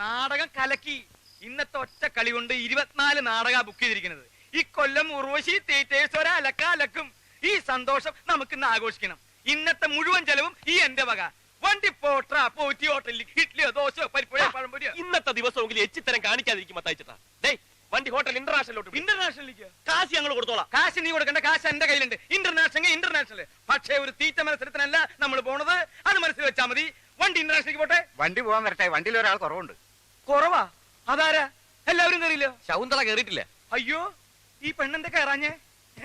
നാടകം കലക്കി. ഇന്നത്തെ ഒറ്റ കളി കൊണ്ട് ഇരുപത്തിനാല് നാടക ബുക്ക് ചെയ്തിരിക്കുന്നത്. ഈ കൊല്ലം ഉർവശി തേറ്റേഴ്സ് ഒരലക്ക അലക്കും. ഈ സന്തോഷം നമുക്ക് ഇന്ന് ആഘോഷിക്കണം. ഇന്നത്തെ മുഴുവൻ ചെലവും ഈ എന്റെ വക. വണ്ടി പോട്ടാ പോറ്റി ഹോട്ടലിൽ ഇഡ്ഡലിയോ ദോശയോ പരിപ്പുഴയോ പഴംപൊരിയോ. ഇന്നത്തെ ദിവസമെങ്കിലും എച്ചിത്തരം കാണിക്കാതിരിക്കും മത്തായിച്ചിട്ടാ ഡേ വണ്ടി ഹോട്ടൽ ഇന്റർനാഷണലോട്ട് ഇന്റർനാഷണലിലേക്ക് കാശ് ഞങ്ങൾ കൊടുത്തോളാം. കാശ് നീ കൊടുക്കേണ്ട കാശ് എന്റെ കയ്യിലുണ്ട്. ഇന്റർനാഷണൽ ഇന്റർനാഷണൽ പക്ഷേ ഒരു തീറ്റ മത്സരത്തിനല്ല നമ്മൾ പോണത്. അത് മനസ്സിൽ വെച്ചാൽ മതി. വണ്ടി ഇന്റർനാഷണലിലേക്ക് പോട്ടെ. വണ്ടി പോകാൻ വരട്ടെ. വണ്ടിയിൽ ഒരാൾ കുറവുണ്ട്. കുറവാ. അതാരാ? എല്ലാവരും കയറിയില്ലോ ശകുന്തള കയറിയിട്ടില്ല അയ്യോ ഈ പെണ്ണെന്താ കയറാഞ്ഞേ?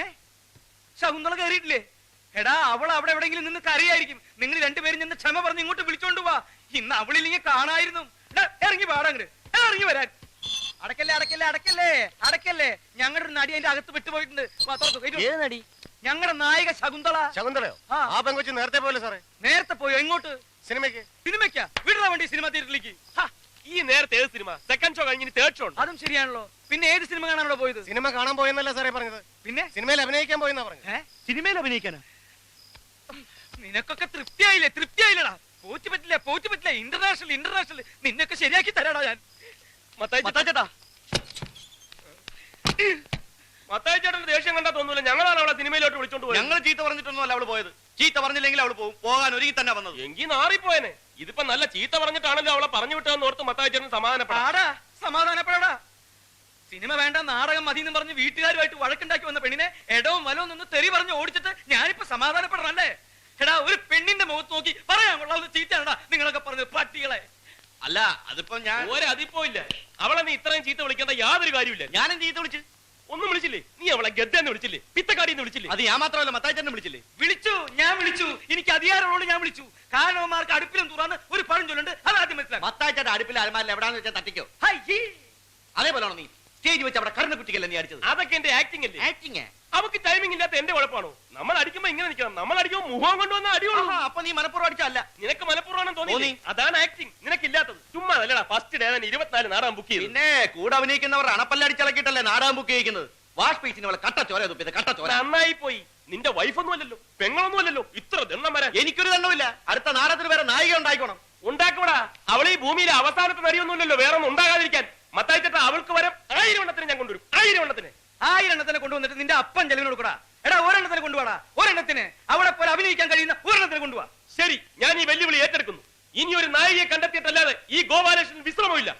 ഏ? ശകുന്തള കയറിയിട്ടില്ലേ എടാ അവൾ അവിടെ എവിടെയെങ്കിലും നിന്ന് കരയായിരിക്കും. നിങ്ങൾ രണ്ടുപേരും നിന്ന് ക്ഷമ പറഞ്ഞ് ഇങ്ങോട്ട് വിളിച്ചോണ്ട് പോവാ ഇന്ന് അവളില്ലെങ്കിൽ കാണായിരുന്നു. എടാ, ഇറങ്ങി പാടങ്ങട് ഇറങ്ങി വരാൻ. അടക്കല്ലേ അടക്കല്ലേ അടക്കല്ലേ അടക്കല്ലേ. ഞങ്ങളുടെ ഒരു നടി അതിന്റെ അകത്ത് വിട്ടുപോയിട്ടുണ്ട് വിട്. ഏത് നടി? ഞങ്ങളുടെ നായിക ശകുന്തള. ശകുന്തളയോ? ആ. പെങ്കൊച്ചു നേരത്തെ പോലെ സാറേ. നേരത്തെ പോയോ? എങ്ങോട്ട്? സിനിമയ്ക്ക്. സിനിമയ്ക്കാ? വിടുന്ന വേണ്ടി സിനിമ തിയേറ്ററിലേക്ക്. ഹ, ഈ നേരത്തെ ഏത് സിനിമ? സെക്കൻഡ് ഷോ കഴിഞ്ഞ് തേർഡ് ഷോ അതും ശരിയാണല്ലോ. പിന്നെ ഏത് സിനിമ കാണാനോ പോയത്? സിനിമ കാണാൻ പോയെന്നല്ല സാറേ പറഞ്ഞത്. പിന്നെ? സിനിമയിൽ അഭിനയിക്കാൻ പോയെന്നാ പറഞ്ഞത്. ഏ? സിനിമയിൽ അഭിനയിക്കാനാ? നിനക്കൊക്കെ തൃപ്തിയായില്ലേ? തൃപ്തിയായില്ലടാ. പോറ്റി പറ്റില്ല പോറ്റി പറ്റില്ല. ഇന്റർനാഷണൽ ഇന്റർനാഷണൽ നിന്നൊക്കെ ശരിയാക്കി തരാടാ ഞാൻ. മത്തായിച്ചേട്ടന്റെ ദേഷ്യം കണ്ടാ തോന്നൂല. ഞങ്ങളാണ് അവളെ സിനിമയിലോട്ട് വിളിച്ചോണ്ട് പോയത്. ഞങ്ങൾ ചീത്ത പറഞ്ഞിട്ടൊന്നുമല്ല അവൾ പോയത്. ചീത്ത പറഞ്ഞില്ലെങ്കിൽ അവൾ പോകും. പോകാൻ ഒരുങ്ങി തന്നെ വന്നത്. എങ്കിൽ നാറിപ്പോയനെ. ഇതിപ്പോ നല്ല ചീത്ത പറഞ്ഞിട്ടാണല്ലോ അവളെ പറഞ്ഞു വിട്ടതെന്ന് ഓർത്ത് മത്തായിച്ചേട്ടൻ സമാധാനപ്പെടാ. പാടാ സമാധാനപ്പെടാ സിനിമ വേണ്ട നാടകം മതി എന്ന് പറഞ്ഞ് വീട്ടുകാരുമായിട്ട് വഴക്കുണ്ടാക്കി വന്ന പെണ്ണിനെ എടവും വലവും നിന്ന് തെറി പറഞ്ഞ് ഓടിച്ചിട്ട് ഞാനിപ്പോ സമാധാനപ്പെടണല്ലേ എടാ ഒരു പെണ്ണിന്റെ മുഖത്ത് നോക്കി പറയാൻ കൊള്ളാവുന്ന ചീത്തയാണടാ നിങ്ങളൊക്കെ പറഞ്ഞത് പട്ടികളെ. അല്ല അതിപ്പോ ഞാൻ ഒരതിപ്പോ ഇല്ല. അവളെ നീ ഇത്രയും ചീത്ത വിളിക്കേണ്ട യാതൊരു കാര്യമില്ല ഞാനും ചീത്ത വിളിച്ചു? ഒന്നും വിളിച്ചില്ലേ? നീ അവളെ ഗദ്ദെന്ന് വിളിച്ചില്ലേ? പിത്തക്കാടിന്ന് വിളിച്ചില്ലേ? അത് ഞാൻ മാത്രമല്ല മത്തായിച്ചേട്ടനെ വിളിച്ചില്ലേ? വിളിച്ചു ഞാൻ വിളിച്ചു. എനിക്ക് അധികാരമുള്ളത് ഞാൻ വിളിച്ചു. കാരണവന്മാർക്ക് അടുപ്പിലും തുറന്ന് ഒരു പഴം ചൊല്ലുണ്ട്. അത് ആദ്യം മനസ്സിലാക്കി. മത്താച്ചന്റെ അടുപ്പിലെ അലമാരിൽ എവിടാന്ന് വെച്ചാൽ തട്ടിക്കോ. അതേപോലെയാണോ നീ? സ്റ്റേജ് വെച്ച് അവിടെ കരുണ കുട്ടിക്കല്ലേ നീ അടിച്ചത്? അതൊക്കെ എന്റെ ആക്ടിംഗ് അല്ലേ? ആക്ടിങ് അവക്ക് ടൈമിംഗ് ഇല്ലാത്ത എന്റെ കുഴപ്പമാണോ നമ്മൾ അടിക്കുമ്പോ ഇങ്ങനെ നിൽക്കണം നമ്മൾ അടിക്കുമ്പോ മുഖം കൊണ്ടുവന്ന അടിയുള്ളൂ അപ്പൊ നീ മലപ്പുറം അടിച്ചല്ല നിനക്ക് മലപ്പുറം തോന്നി. അതാണ് ആക്ടിങ് നിനക്കില്ലാത്തത്. ചുമ്മാ അല്ലടാ ഫസ്റ്റ് ഡേ തന്നെ ഇരുപത്തിനാല് നാടകം ബുക്ക് ചെയ്തു. പിന്നെ കൂടെ അഭിനയിക്കുന്നവർ അണപ്പല്ല അടിച്ചളക്കിട്ടല്ലേ നാടകം ബുക്ക് ചെയ്യിക്കുന്നത്? വാഷ് പീച്ചിന് അവളെ കട്ട ചോര തുപ്പിയത് കട്ട ചോര. നന്നായി പോയി നിന്റെ വൈഫൊന്നും അല്ലല്ലോ. പെങ്ങളൊന്നും അല്ലല്ലോ. ഇത്ര ദണ്ണം വരാൻ. എനിക്കൊരു ദണ്ണമില്ല അടുത്ത നാടകത്തിന് വരെ നായിക ഉണ്ടായിക്കോണം. ഉണ്ടാക്കൂടാ അവൾ ഈ ഭൂമിയിലെ അവസാനത്തെ നരിയൊന്നുമില്ലല്ലോ വേറെ ഒന്നും ഉണ്ടാകാതിരിക്കാൻ. മത്തായിച്ചേട്ടാ അവൾക്ക് വരം ആയിരം എണ്ണത്തിന് ഞാൻ കൊണ്ടുവരും. ആയിരം എണ്ണത്തിന്. ആയിരം എണ്ണത്തിനെ കൊണ്ടുവന്നിട്ട് നിന്റെ അപ്പൻ ചെലവിന് കൊടുക്കടാ. എടാ ഒരെണ്ണത്തിന് കൊണ്ടുപോടാ ഒരെണ്ണത്തിന്. അവിടെ പോലെ അഭിനയിക്കാൻ കഴിയുന്ന ഒരെണ്ണത്തിന് കൊണ്ടുപോവാ ശരി ഞാൻ ഈ വെല്ലുവിളി ഏറ്റെടുക്കുന്നു. ഇനി ഒരു നായികയെ കണ്ടെത്തിയിട്ടല്ലാതെ ഈ ഗോപാലകൃഷ്ണൻ വിശ്രമമില്ല.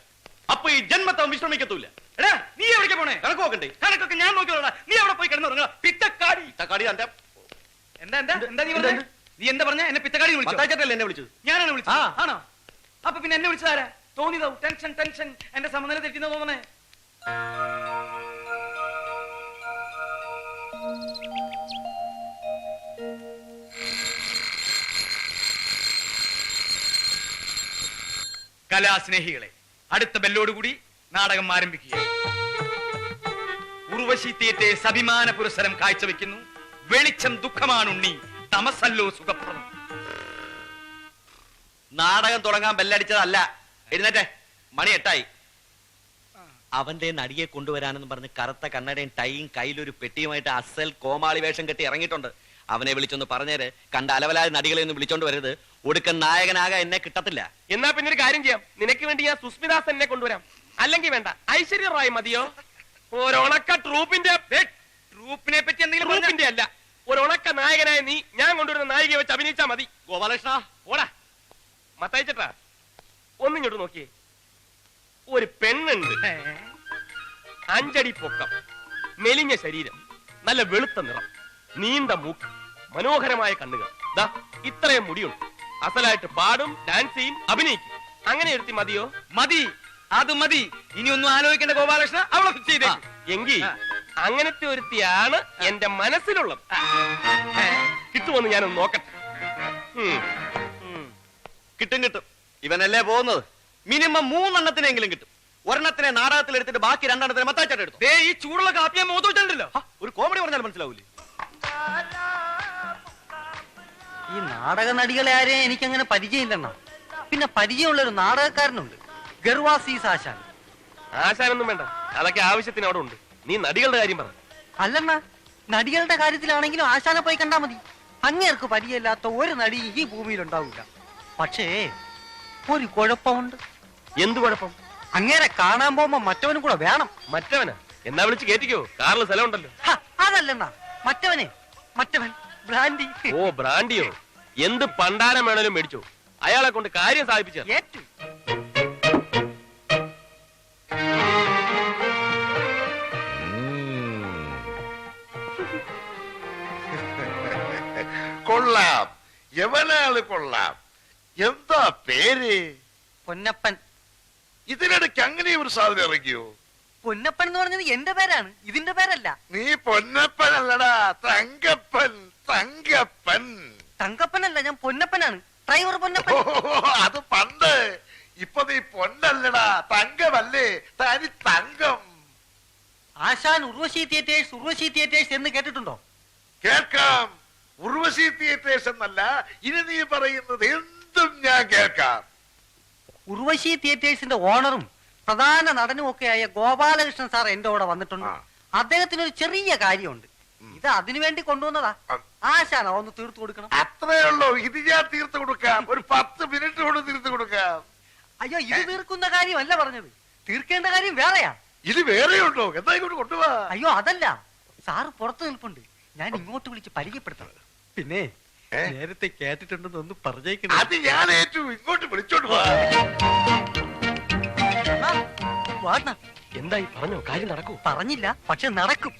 അപ്പൊ ഈ ജന്മത്തം വിശ്രമിക്കത്തൂല്ല എടാ നീ എവിടേക്ക് പോണേ? കണക്ക് നോക്കണ്ടേ? കണക്കൊക്കെ ഞാൻ നോക്കിയോടാ നീ അവിടെ പോയി കിടന്നുറങ്ങാ പിത്തക്കാടി. പിത്തക്കാടി എന്താ എന്താ എന്താ? എന്താ നീ പറഞ്ഞേ? നീ എന്താ പറഞ്ഞ? എന്നെ പിത്തക്കാടി എന്ന് വിളിച്ചോ? മത്തായിച്ചേട്ടല്ലേ എന്നെ വിളിച്ചത്? ഞാനാണ് വിളിച്ചത്. ആണോ? അപ്പൊ പിന്നെ എന്നെ വിളിച്ചതാരാ? തോന്നിയതാവും ടെൻഷൻ ടെൻഷൻ. എന്റെ സമനില തെറ്റിന്ന് തോന്നണേ. കലാസ്നേഹികളെ. അടുത്ത ബെല്ലോടുകൂടി നാടകം ആരംഭിക്കുക. ഉർവശി തിയേറ്റേഴ്സ് അഭിമാന പുരസ്സരം കാഴ്ചവെക്കുന്നു. വെളിച്ചം ദുഃഖമാണുണ്ണി തമസല്ലോ സുഖപ്രദം. നാടകം തുടങ്ങാൻ ബെല്ലടിച്ചതല്ല. എഴുന്നേറ്റെ. മണി എട്ടായി. അവന്റെ നടിയെ കൊണ്ടുവരാനെന്ന് പറഞ്ഞ് കറുത്ത കണ്ണടയും ടൈയും കയ്യിലൊരു പെട്ടിയുമായിട്ട് അസൽ കോമാളി വേഷം കെട്ടി ഇറങ്ങിയിട്ടുണ്ട്. അവനെ വിളിച്ചൊന്ന് പറഞ്ഞേര്. കണ്ട അലവലായ നടികളെ ഒന്ന് വിളിച്ചോണ്ട് വരരുത്. ഒടുക്കൻ നായകനാകാൻ എന്നെ കിട്ടത്തില്ല. എന്നാ പിന്നെ ഒരു കാര്യം ചെയ്യാം. നിനക്ക് വേണ്ടി ഞാൻ സുസ്മിദാസ് എന്നെ കൊണ്ടുവരാം. അല്ലെങ്കിൽ വേണ്ട ഐശ്വര്യ റായ് മതിയോ? ഒരൊണക്ക ട്രൂപ്പിന്റെ ട്രൂപ്പിനെ പറ്റി എന്തെങ്കിലും ട്രൂപ്പിന്റെ അല്ല ഒരൊണക്ക നായകനായ നീ ഞാൻ കൊണ്ടുവരുന്ന നായികയെ വെച്ച് അഭിനയിച്ചാ മതി. ഗോപാലകൃഷ്ണ ഓടാ. മത്തയച്ചട്ടാ ഒന്നിങ്ങോട്ട് നോക്കിയേ. ഒരു പെണ്ണുണ്ട്? അഞ്ചടി പൊക്കം മെലിഞ്ഞ ശരീരം നല്ല വെളുത്ത നിറം. നീണ്ട മൂക്ക് മനോഹരമായ കണ്ണുകൾ. ദാ ഇത്രയും മുടിയുണ്ട്. അസലായിട്ട് പാടും ഡാൻസ് ചെയ്യും അഭിനയിക്കും. അങ്ങനെ എടുത്തി മതിയോ? മതി. അത് മതി. ഇനി ഒന്നും ആലോചിക്കേണ്ട ഗോപാലകൃഷ്ണ അവളെ ഫിക്സ് ചെയ്തേ എങ്കിൽ. അങ്ങനത്തെ ഒരുത്തിയാണ് എന്റെ മനസ്സിലുള്ളത്. കിട്ടുമെന്ന് ഞാനൊന്ന് നോക്കട്ടെ. കിട്ടും കിട്ടും. ഇവനല്ലേ പോകുന്നത്? മിനിമം മൂന്നെണ്ണത്തിനെങ്കിലും കിട്ടും. ഒരെണ്ണത്തിനെ നാടകത്തിൽ എടുത്തിട്ട് ബാക്കി രണ്ടെണ്ണത്തിനെ മത്താച്ചാട്ടെടുത്തു ഈ ചൂടുള്ള കാപ്പിയെ ഹ, ഒരു കോമഡി പറഞ്ഞാൽ മനസ്സിലാവൂലേ? ഈ നാടക നടികളെ ആരെയും എനിക്കങ്ങനെ പരിചയമില്ലെണ്ണ പിന്നെ പരിചയമുള്ള ഒരു നാടകക്കാരനുണ്ട്. ഗർവാസീസ് ആശാൻ. ആശാനൊന്നും വേണ്ട. അതൊക്കെ ആവശ്യത്തിന് അവിടെ ഉണ്ട്. നീ നടികളുടെ കാര്യം പറ. അല്ലെന്ന നടികളുടെ കാര്യത്തിലാണെങ്കിലും ആശാനെ പോയി കണ്ടാ മതി. അങ്ങേർക്ക് പരിചയമില്ലാത്ത ഒരു നടി ഈ ഭൂമിയിൽ ഉണ്ടാവില്ല പക്ഷേ ഒരു കുഴപ്പമുണ്ട്. എന്ത് കുഴപ്പം? അങ്ങേരെ കാണാൻ പോകുമ്പോ മറ്റവനും കൂടെ വേണം. മറ്റവനാ? എന്നാ വിളിച്ച് കേറ്റിക്കോ. കാറിൽ സ്ഥലം ഉണ്ടല്ലോ ഹ, അതല്ലെണ്ണ മറ്റവനെ മറ്റവൻ ബ്രാൻഡി. ഓ ബ്രാൻഡിയോ? എന്ത് പണ്ടാരം വേണേലും മേടിച്ചു. അയാളെ കൊണ്ട് കാര്യം സാധിപ്പിച്ചു ഏറ്റു. കൊള്ളാം. എവനാൾ കൊള്ളാം? എന്താ പേര്? പൊന്നപ്പൻ. ഇതിനിടയ്ക്ക് അങ്ങനെ ഒരു സാധനം ഇറങ്ങിയോ പൊന്നപ്പൻ എന്ന് പറഞ്ഞത് എന്റെ പേരാണ് ഇതിന്റെ പേരല്ല. നീ പൊന്നപ്പൻ അല്ലടാ തങ്കപ്പൻ തങ്കപ്പൻ. തങ്കപ്പനല്ല ഞാൻ പൊന്നപ്പനാണ്. ഡ്രൈവർ ഓ, പൊന്നപ്പൻ അത് പണ്ട്. ഇപ്പൊ നീ പൊന്നല്ലടാ തങ്കമല്ലേ തനി തങ്കം. ആശാൻ ഉർവശി തിയേറ്റേഴ്സ് ഉർവശി തിയേറ്റേഴ്സ് എന്ന് കേട്ടിട്ടുണ്ടോ? കേൾക്കാം. ഉർവശി തിയേറ്റേഴ്സ് എന്നല്ല ഇനി നീ പറയുന്നത് എന്തും ഞാൻ കേൾക്കാം. ഉർവശി തിയേറ്റേഴ്സിന്റെ ഓണറും പ്രധാന നടനും ആയ ഗോപാലകൃഷ്ണൻ സാർ എന്റെ കൂടെ വന്നിട്ടുണ്ട്. അദ്ദേഹത്തിന് ഒരു ചെറിയ കാര്യമുണ്ട്. ഇത് അതിനു വേണ്ടി കൊണ്ടുവന്നതാ. ആശാന ഒന്ന് തീർത്തു കൊടുക്കണം. അത്രേ ഉള്ളൂ. ഇത് ഞാൻ തീർത്തു കൊടുക്കാം. ഒരു പത്ത് മിനിറ്റ് കൊണ്ട് തീർത്തു കൊടുക്കാം. അയ്യോ ഇത് തീർക്കുന്ന കാര്യമല്ല പറഞ്ഞത്. തീർക്കേണ്ട കാര്യം വേറെയാ. ഇത് വേറെ ഉണ്ടോ എന്താ ഇങ്ങോട്ട് കൊണ്ടുപോവാ അയ്യോ അതല്ല. സാറ് പുറത്തു നിൽപ്പുണ്ട്. ഞാൻ ഇങ്ങോട്ട് വിളിച്ച് പരിചയപ്പെടുത്തണം പിന്നെ? നേരത്തെ കേട്ടിട്ടുണ്ടെന്ന് ഒന്ന് പറഞ്ഞേക്കുന്നു അത് ഞാൻ ഏറ്റവും ഇങ്ങോട്ട് വിളിച്ചോണ്ട് പോവാ വാണ എന്തായി? പറഞ്ഞോ കാര്യം നടക്കൂ. പറഞ്ഞില്ല പക്ഷെ നടക്കും.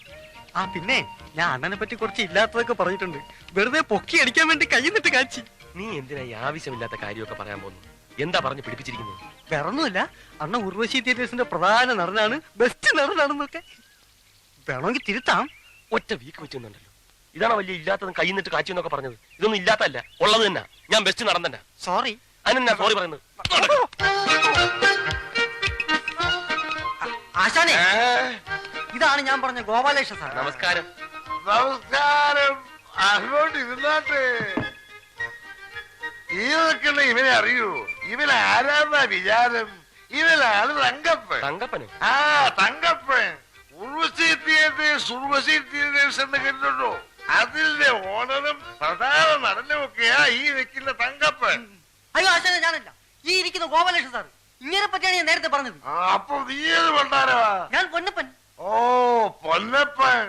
ആ പിന്നെ ഞാൻ അണ്ണനെ പറ്റി കുറച്ച് ഇല്ലാത്തതൊക്കെ പറഞ്ഞിട്ടുണ്ട്. വെറുതെ പൊക്കി അടിക്കാൻ വേണ്ടി കൈന്നിട്ട് കാച്ചി. നീ എന്തിനാ ഈ ആവശ്യമില്ലാത്ത കാര്യമൊക്കെ പറയാൻ പോകുന്നു എന്താ പറഞ്ഞു പിടിപ്പിച്ചിരിക്കുന്നത്? വേറൊന്നുമില്ല. അണ്ണ ഉർവശി തിയേറ്റേഴ്സിന്റെ പ്രധാന നടനാണ് ബെസ്റ്റ് നടനാണെന്നൊക്കെ. വേണമെങ്കിൽ തിരുത്താം. ഒറ്റ വീക്ക് വെച്ചുണ്ടല്ലോ ഇതാണ് വലിയ ഇല്ലാത്തതും കൈ നിന്നിട്ട് കാച്ചു എന്നൊക്കെ പറഞ്ഞത്? ഇതൊന്നും ഇല്ലാത്തല്ല ഉള്ളത് തന്നെ. ഞാൻ ബെസ്റ്റ് നടന്നെ സോറി അതിനെന്നാ സോറി പറയുന്നത്? ആശാനെ ഇതാണ് ഞാൻ പറഞ്ഞ ഗോപാലേഷ സാർ. നമസ്കാരം. നമസ്കാരം. അങ്ങോട്ട് ഇരുന്നാട്ടെ. ഈ നിൽക്കുന്ന ഇവനെ അറിയൂ. ഇവൻ ആരാന്നാ വിചാരം? ഇവനാണ് തങ്കപ്പൻ. തങ്കപ്പന്? ആ തങ്കപ്പൻ. ഉർവശി തിയേറ്റേഴ്സ് ഉർവശി തിയേറ്റേഴ്സ് എന്ന് കേട്ടിട്ടുണ്ടോ അതിന്റെ ഓണറും പ്രധാന നടനും ഒക്കെയാ ഈ നിൽക്കുന്ന തങ്കപ്പൻ. അയ്യോ ആശാനെ ഞാനല്ല. ഈ ഇരിക്കുന്ന ഗോപാലേഷ സാർ ഇങ്ങനെ പറ്റിയാണ് ഞാൻ നേരത്തെ പറഞ്ഞത്. അപ്പൊ നീ ഏത് പണ്ടാരവാ? ഞാൻ പൊന്നപ്പൻ. ഓ പൊന്നപ്പൻ.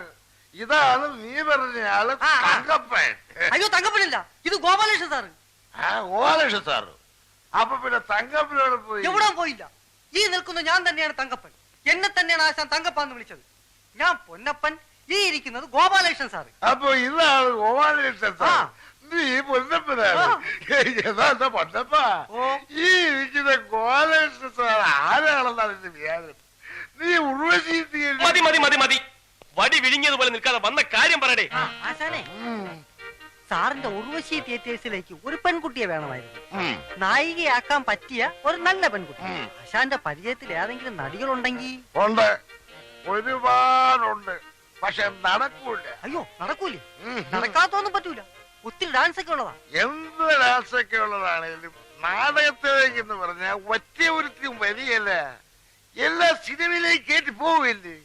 ഇതാണ് നീ പറഞ്ഞ ആൾ. തങ്കപ്പൻ. അയ്യോ തങ്കപ്പനില്ല. ഇത് ഗോപാലകൃഷ്ണ സാറ്. ആ ഓലക്ഷ സാറ്. അപ്പൊ പിന്നെ തങ്കപ്പനോട് പോയി. എവിടെ പോയില്ല. ഈ നിൽക്കുന്ന ഞാൻ തന്നെയാണ് തങ്കപ്പൻ. എന്നെ തന്നെയാണ് ആശാൻ തങ്കപ്പ എന്ന് വിളിച്ചത്. ഞാൻ പൊന്നപ്പൻ ഈ ഇരിക്കുന്നത് ഗോപാലകൃഷ്ണൻ സാറ്. അപ്പൊ ഇതാണ് ഗോപാലകൃഷ്ണൻ സാർ. നീ പൊന്നപ്പനാണ്. പൊന്നപ്പ? ഓ. ഈ ഇരിക്കുന്ന ഗോലകൃഷ്ണ സാർ ആരാണെന്നാണ് എന്റെ വിചാരം? നീ ഉർവശി മതി മതി മതി മതി. വടി വിഴുങ്ങിയതുപോലെ നിൽക്കാതെ വന്ന കാര്യം പറയടേ. സാറിന്റെ ഉർവശി തിയേറ്റേഴ്സിലേക്ക് ഒരു പെൺകുട്ടിയെ വേണമായിരുന്നു. നായികയാക്കാൻ പറ്റിയ ഒരു നല്ല പെൺകുട്ടി. ആശാന്റെ പരിചയത്തിൽ ഏതെങ്കിലും നടികളുണ്ടെങ്കിൽ ഉണ്ട്. ഒരുപാടുണ്ട്. പക്ഷെ നടക്കൂല. അയ്യോ നടക്കൂലേ. നടക്കാത്തൊന്നും പറ്റൂല. ഒത്തിരി ഡാൻസ് ഒക്കെ ഉള്ളതാ. എന്ത് ഡാൻസ് ഒക്കെ ഉള്ളതാണേലും നാടകത്തിലേക്ക് എന്ന് പറഞ്ഞാൽ ഒറ്റ ഒരുത്തിയും വരികയല്ല. എല്ലാ സിനിമയിലേക്ക് കയറ്റി പോവില്ലേ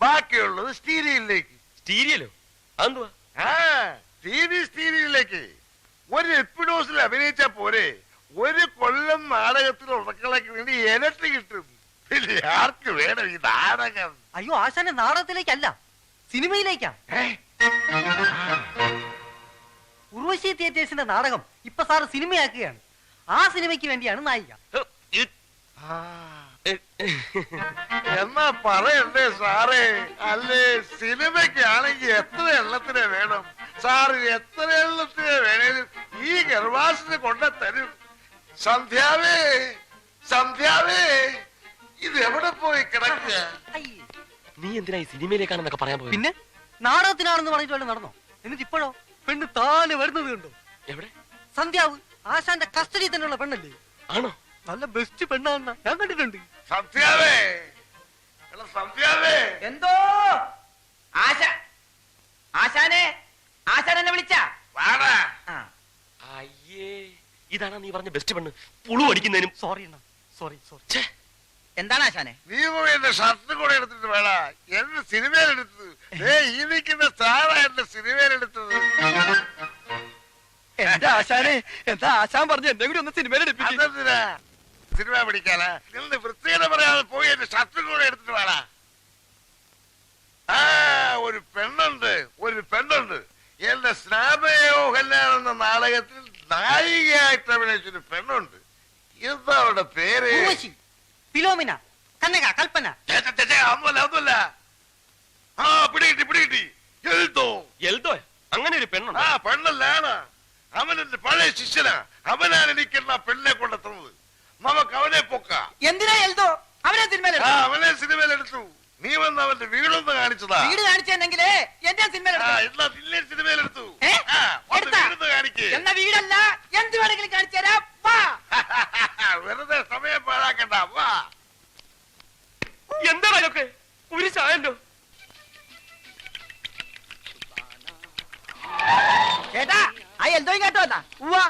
ബാക്കിയുള്ളത് സ്റ്റീരിയലിലേക്ക് സ്റ്റീരിയലോ? അതെന്തുവാ? ആ സ്റ്റീരിയിലേക്ക്. ഒരു എപ്പിഡോസിൽ അഭിനയിച്ച പോരെ. ഒരു കൊല്ലം നാടകത്തിൽ ഉറക്കളയ്ക്ക് വേണ്ടി ഇരട്ടി കിട്ടും. പിന്നെ ആർക്ക് വേണം ഈ നാടകം? അയ്യോ ആശാന്റെ നാടകത്തിലേക്കല്ല സിനിമയിലേക്കാ. ഏ? ഉർവശി തിയേറ്റേഴ്സിന്റെ നാടകം ഇപ്പൊ സാറ് സിനിമയാക്കുകയാണ്. ആ സിനിമയ്ക്ക് വേണ്ടിയാണ് നായിക. എന്നാ പറയണ്ടേ സാറേ? അല്ലേ സിനിമയ്ക്കാണെങ്കിൽ എത്ര എണ്ണത്തിനെ വേണം? സാറ് എത്ര എണ്ണത്തിനെ വേണേലും ഈ ഗർഭാസിന് കൊണ്ട തരും. സന്ധ്യാവേ സന്ധ്യാവേ ഇത് എവിടെ പോയി കിടക്കുക? അയ്യേ. നീ എന്തിനായി സിനിമയിലേക്കാണെന്നൊക്കെ പറയാൻ പോയി പിന്നെ നാടകത്തിനാണെന്ന് പറഞ്ഞിട്ട് വല്ലതും നടന്നോ? എന്നിട്ട് ഇപ്പോഴോ പെണ്ണ് താനെ വരുന്നത് കണ്ടോ. എവിടെ? സന്ധ്യാവ് ആശാന്റെ കസ്റ്റഡി തന്നെയുള്ള പെണ്ണല്ലേ? ആണോ? നല്ല ബെസ്റ്റ് പെണ്ണാണെന്ന ഞാൻ കണ്ടിട്ടുണ്ട്. സന്ധ്യാവേ. എടാ സന്ധ്യാവേ. എന്തോ? ആശ ആശാനെ? ആശാൻ എന്നെ വിളിച്ച? വാടാ. അയ്യേ ഇതാണ് നീ പറഞ്ഞ ബെസ്റ്റ് പെണ്ണ്. പുളു അടിക്കുന്നതിനും സോറി അണ്ണ. സോറി സോറി ഛേ, എന്താണ് ആശാനെ? നീ പോയി എന്റെ ഷർട്ട് കൂടെ എടുത്തിട്ട് വേണ എന്റെ സിനിമയിലെടുത്തത്. ഏ ഈ നിൽക്കുന്ന സാറാ എന്റെ സിനിമയിലെടുത്തത്. എന്റെ ആശാനെ എന്താ ആശാൻ പറഞ്ഞു എന്നെ കൂടി ഒന്ന് സിനിമയിൽ എടുപ്പിച്ചു അതെന്തിനാ? സിനിമ പിടിക്കാനാ? നിന്ന് വൃത്തിയുടെ പറയാതെ പോയി എന്റെ ഷർട്ടും കൂടെ എടുത്തിട്ട് വേണ ആ ഒരു പെണ്ണുണ്ട് ഒരു പെണ്ണുണ്ട്. എന്റെ സ്നാപയോ കല്യാണം എന്ന നാടകത്തിൽ നായികയായിട്ട് അഭിനയിച്ചൊരു പെണ്ണുണ്ട്. എന്താ അവളുടെ പേര്? ഉർവശി ഫിലോമിന കന്നക കൽപ്പന. ഛെ, ഛെ, ഛെ, ഛെ, ഒന്നുമല്ല ഒന്നുമല്ല ആ പിടികിട്ടി പിടികിട്ടി. എഴുതോ എൽദോ? അങ്ങനെ ഒരു പെണ്ണുണ്ട്. ആ പെണ്ണല്ലാണ്. അവൻ എന്റെ പഴയ ശിഷ്യനാ. അവനാണ് എനിക്കെന്ന പെണ്ണിനെ കൊണ്ടെത്തുന്നത്. നമുക്ക് അവനെ പൊക്കാം. എന്തിനാ എൽദോ? അവനെ ആ സിനിമയിൽ അവനെ സിനിമയിലെടുത്തു. നീ വന്ന് അവന്റെ വീടൊന്ന് കാണിച്ചതാ. വീട് കാണിച്ചെന്നെങ്കിലേ എന്റെ സിനിമയിൽ ആ എന്നാ നിന്നെ സിനിമയിലെടുത്തു. ഏ? ആ, വന്ന് എടുത്താ? വീടൊന്ന് കാണിക്ക്. എന്ന വീടല്ല എന്ത് വേണമെങ്കിലും കാണിച്ചു തരാം. വാ. വെറുതെ സമയം പാഴാക്കണ്ട. വാ. എന്താണ് ഇതൊക്കെ ചായല്ലോ ചേട്ടാ ആ എൽദോയും കേട്ടോ എന്നാ. ഉവാ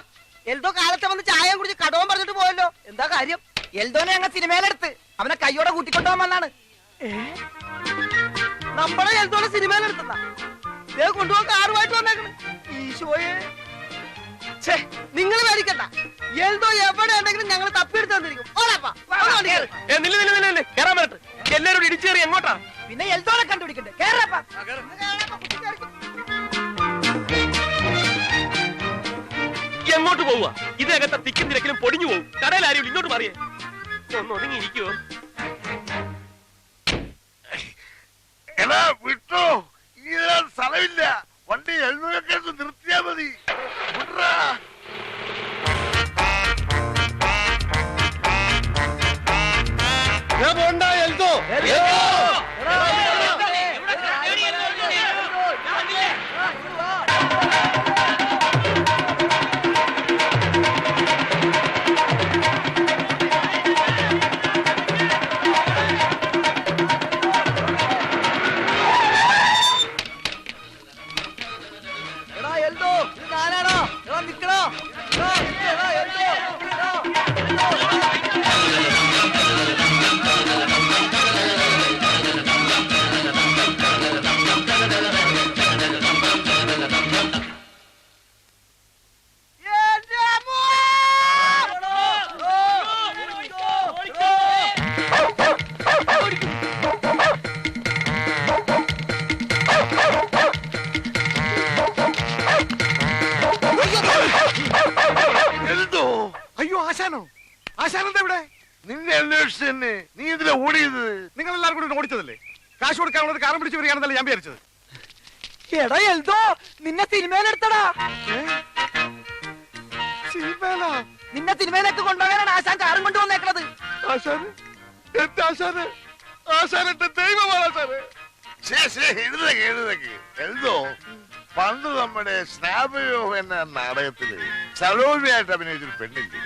എൽദോ കാലത്തെ വന്ന് ചായ കുടിച്ച് കടവും പറഞ്ഞിട്ട് പോയല്ലോ. എന്താ കാര്യം? എൽദോനെ ഞങ്ങൾ സിനിമയിലെടുത്ത്. അവനെ കൈയോടെ കൂട്ടിക്കൊണ്ടുപോകാൻ വന്നാണ്. നമ്മളെ എൽദോനെ സിനിമയിലെടുത്തതാ ഇതേ കൊണ്ടുപോകാൻ കാറുമായിട്ട് വന്നേക്കണ്. ഈശോയെ നിങ്ങൾ മേടിക്കണ്ട എൽദോ എവിടെ ഉണ്ടെങ്കിലും ഞങ്ങൾ തപ്പിയെടുത്ത് തന്നിരിക്കും എല്ലാരും ഇടിച്ചു കയറി എങ്ങോട്ടാ? പിന്നെ എൽദോനെ കണ്ടുപിടിക്കണ്ടേ. കേറപ്പാ എങ്ങോട്ട് പോവുക? ഇതിനകത്തെ തിക്കും തിരക്കിലും പൊടിഞ്ഞു പോകും കടയിൽ ആരും ഇങ്ങോട്ട് മാറിയേ. ഒന്ന് ഒതുങ്ങിയിരിക്കുവോ? എടാ വിട്ടോ? ഇനി സ്ഥലമില്ല. വണ്ടി എഴുന്നൂറൊക്കെ നിർത്തിയാ മതി. നിന്നെ സിനിമയിലേക്ക് കൊണ്ടുപോകാനാണ് ആശാൻ കാറും കൊണ്ടുവന്നേക്കണത്. ആശാന് എന്റെ ആശാന് എന്റെ ദൈവമാണ് ആശാന്. എഴുതക്ക് എഴുതക്ക് എഴുതോ പണ്ട് നമ്മുടെ സ്നാപയോ എന്ന നാടകത്തിൽ സലോമിയായിട്ട് അഭിനയിച്ചൊരു പെണ്ണില്ലേ?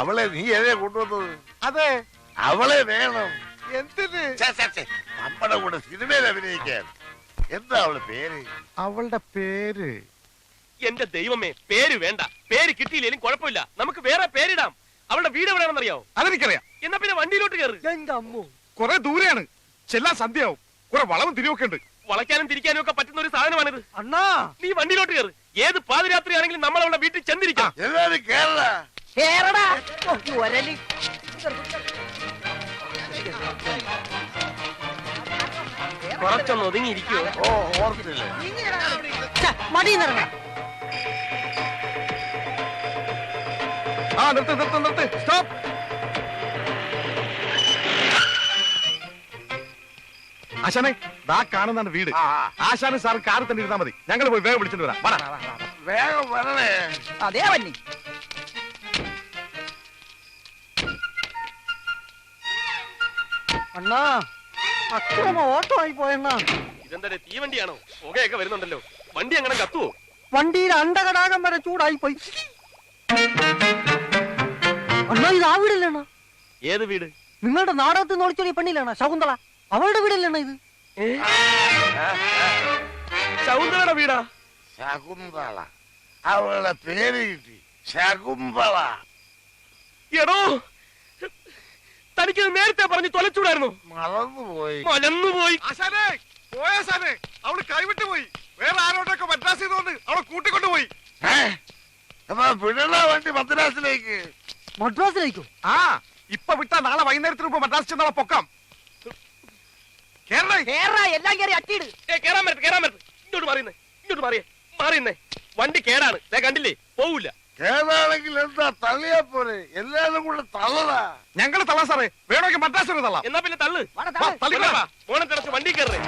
അവളെ നീ എവിടെ കൊണ്ടുവന്നത്? അതെ. അവളെ വേണം. എന്തിന്? നമ്മുടെ കൂടെ സിനിമയിൽ അഭിനയിക്കാൻ. എന്താ അവളുടെ പേര്? അവളുടെ പേര് എന്റെ ദൈവമേ പേര് വേണ്ട. പേര് കിട്ടിയില്ലെങ്കിലും കുഴപ്പമില്ല. നമുക്ക് വേറെ പേരിടാം. അവളുടെ വീട് എവിടെയാണെന്നറിയാവോ? അതെനിക്കറിയാം. എന്നാ പിന്നെ വണ്ടിയിലോട്ട് കയറി എന്റെ അമ്മോ. കുറെ ദൂരെയാണ്. ചെല്ലാൻ സന്ധ്യയാവും. കുറെ വളവും തിരിവൊക്കെ ഉണ്ട്. വളയ്ക്കാനും തിരിക്കാനും ഒക്കെ പറ്റുന്ന ഒരു സാധനമാണിത്. അണ്ണാ. നീ വണ്ടിയിലോട്ട് കയറി ഏത് പാതിരാത്രി ആണെങ്കിലും നമ്മൾ അവളുടെ വീട്ടിൽ ചെന്നിരിക്കാം. എല്ലാരും കേരള കേറടാ. ഓ, ഈ ഒരലി കുറച്ചൊന്ന് ഒതുങ്ങിയിരിക്കുവോ? ഓ ഓർത്തില്ലേ? മടിയിന്നിറങ്ങാം ആ നിർത്ത് നിർത്ത് നിർത്ത്. സ്റ്റോപ്പ് ആശാനെ ദാ കാണുന്നതാണ് വീട്. ആശാനും സാർ കാറിൽ തന്നെ ഇരുന്നാ മതി. ഞങ്ങൾ പോയി വേഗം വിളിച്ചിട്ട് വരാം. വാടാ. വേഗം വരണേ. അതേ വന്നി. അണ്ണാ അക്രമ ഓട്ടോ ആയി പോയണ്ണാ. ഇതെന്താ തീവണ്ടിയാണോ? പുകയൊക്കെ വരുന്നുണ്ടല്ലോ. വണ്ടി അങ്ങനെ കത്തുവോ? വണ്ടിയിൽ അണ്ടകടാകം വരെ ചൂടായി പോയി അണ്ണാ ഇത് ആ വീടല്ലേണ്ണ ഏത് വീട്? നിങ്ങളുടെ നാടകത്തിൽ നിന്ന് ഒളിച്ചോടിയ പെണ്ണിലാണ്? ശകുന്തള. അവളുടെ വീടല്ലേണ്ണ ഇത്? ശകുന്തളയുടെ വീടാ? ശകുന്തള. അവളുടെ പേര് കിട്ടി. ശകുന്തള. എടോ തനിക്ക് നേരത്തെ പറഞ്ഞ് തൊലച്ചൂടായിരുന്നു. മറന്നുപോയി മലന്നുപോയി ആശാനെ പോയാശാനെ അവൾ കൈവിട്ട് പോയി. വേറെ ആരോടൊക്കെ മദ്രാസിൽ ചെയ്തുകൊണ്ട് അവളെ കൂട്ടിക്കൊണ്ടുപോയി. എന്നാ വിടണ വണ്ടി മദ്രാസിലേക്ക്? മദ്രാസിലേക്കോ ആ ഇപ്പൊ വിട്ടാ നാളെ വൈകുന്നേരത്തിന് മുമ്പ് മദ്രാസ് ചെന്നുള്ള പൊക്കം. എല്ലാം കയറി അട്ടിയിട്. കേറാൻ പറ്റത്ത് കേറാൻ പറ്റത്ത് ഇങ്ങോട്ട് മാറിയുന്നേ ഇങ്ങോട്ട് മാറിയേ മാറിയുന്നേ. വണ്ടി കേടാണ്. ഞാൻ കണ്ടില്ലേ? പോവില്ല കേടാണെങ്കിൽ എന്താ തള്ളിയാ പോരെ? എല്ലാരും കൂടെ തള്ളതാ ഞങ്ങൾ തള്ളാ സാറേ. വേണമെങ്കിൽ മദ്രാസ് വരെ തള്ളാം. എന്നാ പിന്നെ തള്ളു. തള്ളിക്കോണം തിടച്ച് വണ്ടി കയറേ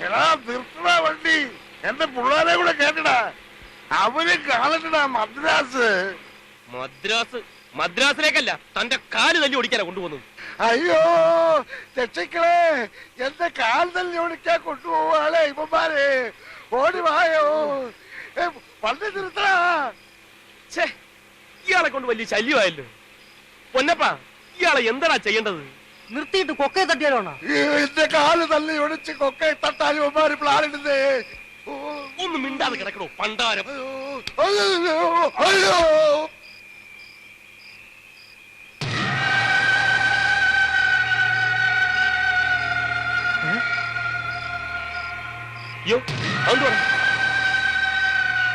എടാ നിർത്തടാ വണ്ടി എന്റെ പിള്ളേരെ കൂടെ കേട്ടടാ അവർ കാണട്ടടാ മദ്രാസ്. മദ്രാസ് മദ്രാസിലേക്കല്ല തന്റെ കാൽ തല്ലി ഓടിക്കാനാ കൊണ്ടുപോകുന്നത്. അയ്യോ രക്ഷിക്കളെ എന്റെ കാൽ തല്ലി ഓടിക്കാൻ കൊണ്ടുപോവാളെ ഇവന്മാരെ. ഓടി വായോ. ഏ, വണ്ടി നിർത്തടാ. ഛേ ഇയാളെ കൊണ്ട് വലിയ ശല്യമായല്ലോ. പൊന്നപ്പാ ഇയാളെ എന്താടാ ചെയ്യേണ്ടത്? നിർത്തിയിട്ട് കൊക്കയെ തട്ടിയാലോ അണ്ണാ? ഈ എന്റെ കാൽ തല്ലി ഒടിച്ച് കൊക്കെ പ്ലാനിടുന്നേ. ഒന്ന് മിണ്ടാതെ കിടക്കണോ പണ്ടാരം?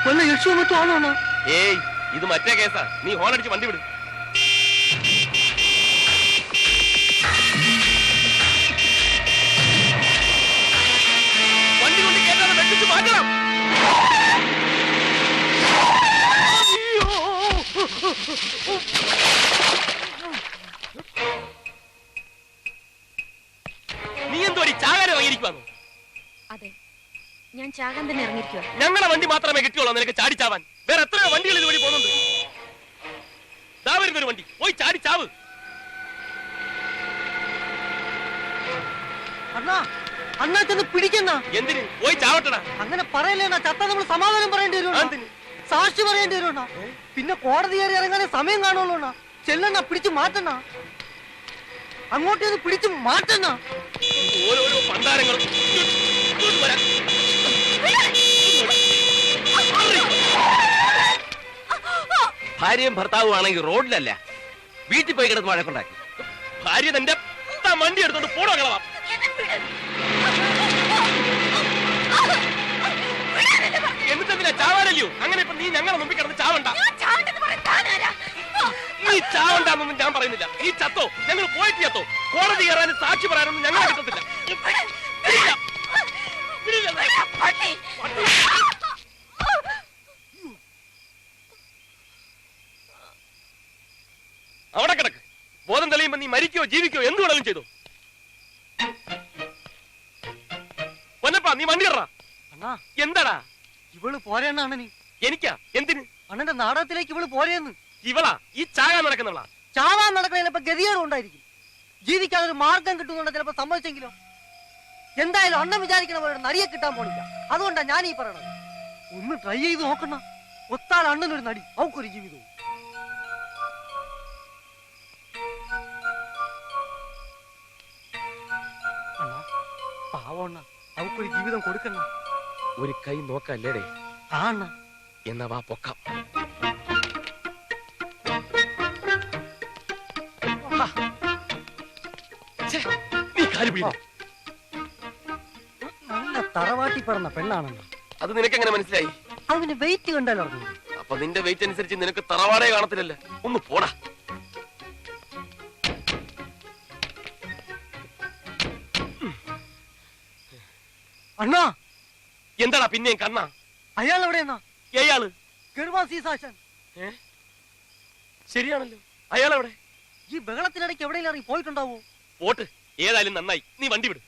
വല്ല യക്ഷോ മറ്റോ ആണോ ഏയ് ഇത് മറ്റേ കേസാ. നീ ഹോൺ അടിച്ച് വണ്ടി വിട്. വണ്ടി കൊണ്ട് കേട്ടാതെ വെട്ടിച്ച് മാറ്റണം. നീ എന്തോ ചാകാരം വാങ്ങിയിരിക്കുവാന്നോ അതെ. ഞാൻ ചാകാൻ തന്നെ ഇറങ്ങിയിരിക്കുക ഞങ്ങളെ വണ്ടി മാത്രമേ കിട്ടിയുള്ളൂ നിനക്ക് പിടിക്കണ്ണ എന്തിന്? പോയി ചാവട്ടടാ. അങ്ങനെ പറയലേണ ചത്ത നമ്മൾ സമാധാനം പറയേണ്ടി വരും? സാക്ഷി പറയേണ്ടി വരും. പിന്നെ കോടതി കയറി ഇറങ്ങാനേ സമയം കാണുള്ളൂ അണ്ണാ. ചെല്ലണ്ണ പിടിച്ചു മാറ്റണ അങ്ങോട്ടേന്ന് പിടിച്ചു മാറ്റണ ഓരോരോ പണ്ടാരങ്ങളും. ഭാര്യയും ഭർത്താവും ആണെങ്കിൽ റോഡിലല്ല. വീട്ടിൽ പോയി കിടന്ന് വഴക്കുണ്ടാക്കി. ഭാര്യ തന്റെ വണ്ടി എടുത്തോണ്ട് പോടോ കളവാ. എന്നിട്ടെന്തിനാ ചാവാനല്ലയോ? അങ്ങനെ ഇപ്പൊ നീ ഞങ്ങളെ മുമ്പിൽ കിടന്ന് ചാവണ്ട. നീ ചാവണ്ടെന്നൊന്നും ഞാൻ പറയുന്നില്ല. നീ ചത്തോ? ഞങ്ങൾ പോയിട്ട് ചത്തോ? കോടതി കയറാനും സാക്ഷി പറയാനൊന്നും ഞങ്ങളെ കിട്ടത്തില്ല. അവിടെ കിടക്ക്. ബോധം തെളിയുമ്പോ നീ മരിക്കോ ജീവിക്കോ എന്ത് വേണമെങ്കിലും ചെയ്തു. പൊന്നപ്പാ നീ വണ്ടി കയറാ അണ്ണാ. എന്താടാ? ഇവൾ പോരേണ്ണ അണ്ണനി എനിക്കാ? എന്തിന്? അണ്ണന്റെ നാടകത്തിലേക്ക് ഇവൾ പോരേന്ന്. ഇവളാ? ഈ ചാകാൻ നടക്കുന്നവളാ? ചാവാൻ നടക്കണ ചിലപ്പോ ഗതികേടും ഉണ്ടായിരിക്കും. ജീവിക്കാൻ ഒരു മാർഗം കിട്ടുന്നുണ്ട് ചിലപ്പോ സമ്മതിച്ചെങ്കിലോ? എന്തായാലും അണ്ണൻ വിചാരിക്കണ പോലെ നടിയെ കിട്ടാൻ പോണില്ല. അതുകൊണ്ടാ ഞാൻ ഈ പറയണത്. ഒന്ന് ട്രൈ ചെയ്ത് നോക്കണ ഒത്താൽ അണ്ണനൊരു നടി. അവക്കൊരു ജീവിതവും. അവക്കൊരു ജീവിതം കൊടുക്കണ്ണ. ഒരു കൈ നോക്കല്ലേടേ? ആണ്. അണ്ണ എന്നാ വാ പൊക്കാം. നീ കാൽ പിടി നല്ല തറവാട്ടി പറഞ്ഞ പെണ്ണാണെണ്ണ അത് നിനക്ക് എങ്ങനെ മനസ്സിലായി? അവന് വെയിറ്റ് കണ്ടാലോ അപ്പൊ നിന്റെ വെയിറ്റ് അനുസരിച്ച് നിനക്ക് തറവാടേ കാണത്തില്ലല്ലേ. ഒന്ന് പോടാ. അണ്ണാ എന്താടാ പിന്നെയും കണ്ണാ? അയാൾ എവിടെയെന്നാ ഏയാൾ അയാൾ എവിടെ ശരിയാണല്ലോ. ഈ ബഹളത്തിനിടയ്ക്ക് എവിടെയെങ്കിലും ഇറങ്ങി പോയിട്ടുണ്ടാവോ? പോട്ട്. ഏതായാലും നന്നായി. നീ വണ്ടി വിട്.